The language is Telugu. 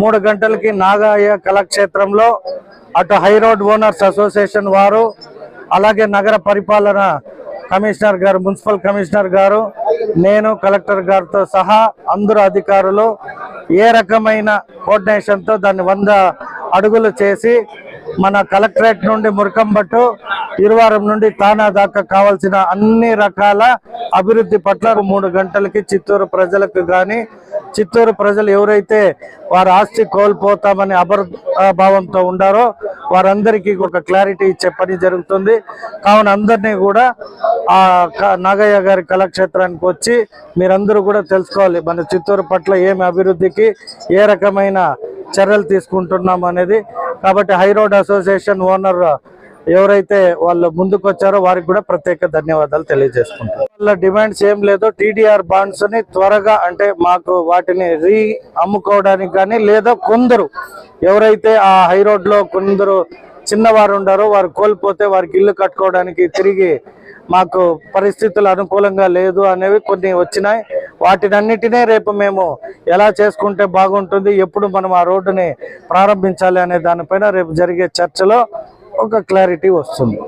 మూడు గంటలకి నాగాయ కళాక్షేత్రంలో అటు హై రోడ్ ఓనర్స్ అసోసియేషన్ వారు అలాగే నగర పరిపాలన కమిషనర్ గారు మున్సిపల్ కమిషనర్ గారు నేను కలెక్టర్ గారితో సహా అందరు అధికారులు ఏ రకమైన కోఆర్డినేషన్తో దాన్ని వంద అడుగులు చేసి మన కలెక్టరేట్ నుండి మురకంబట్టు ఇరువారం నుండి తానా దాకా కావాల్సిన అన్ని రకాల అభివృద్ధి పట్ల మూడు గంటలకి చిత్తూరు ప్రజలకు కానీ చిత్తూరు ప్రజలు ఎవరైతే వారి ఆస్తి కోల్పోతామని అబర్ భావంతో ఉండారో వారందరికీ ఒక క్లారిటీ ఇచ్చే పని జరుగుతుంది. కావున అందరినీ కూడా ఆ క- నాగయ్య గారి కళాక్షేత్రానికి వచ్చి మీరందరూ కూడా తెలుసుకోవాలి. మన చిత్తూరు పట్ల ఏమి అభివృద్ధికి ఏ రకమైన చర్యలు తీసుకుంటున్నాం అనేది కాబట్టి హై రోడ్ అసోసియేషన్ ఓనర్ ఎవరైతే వాళ్ళు ముందుకు వచ్చారో వారికి కూడా ప్రత్యేక ధన్యవాదాలు తెలియజేసుకుంటారు వాళ్ళ డిమాండ్స్ ఏం లేదో టీడీఆర్ బాండ్స్ని త్వరగా అంటే మాకు వాటిని రీ అమ్ముకోవడానికి కానీ లేదా కొందరు ఎవరైతే ఆ హై రోడ్లో కొందరు చిన్నవారు ఉండారో వారు కోల్పోతే వారికి ఇల్లు కట్టుకోవడానికి తిరిగి మాకు పరిస్థితులు అనుకూలంగా లేదు అనేవి కొన్ని వచ్చినాయి. వాటినన్నిటినే రేపు మేము ఎలా చేసుకుంటే బాగుంటుంది ఎప్పుడు మనం ఆ రోడ్డుని ప్రారంభించాలి అనే దానిపైన రేపు జరిగే చర్చలో ఒక క్లారిటీ వస్తుంది.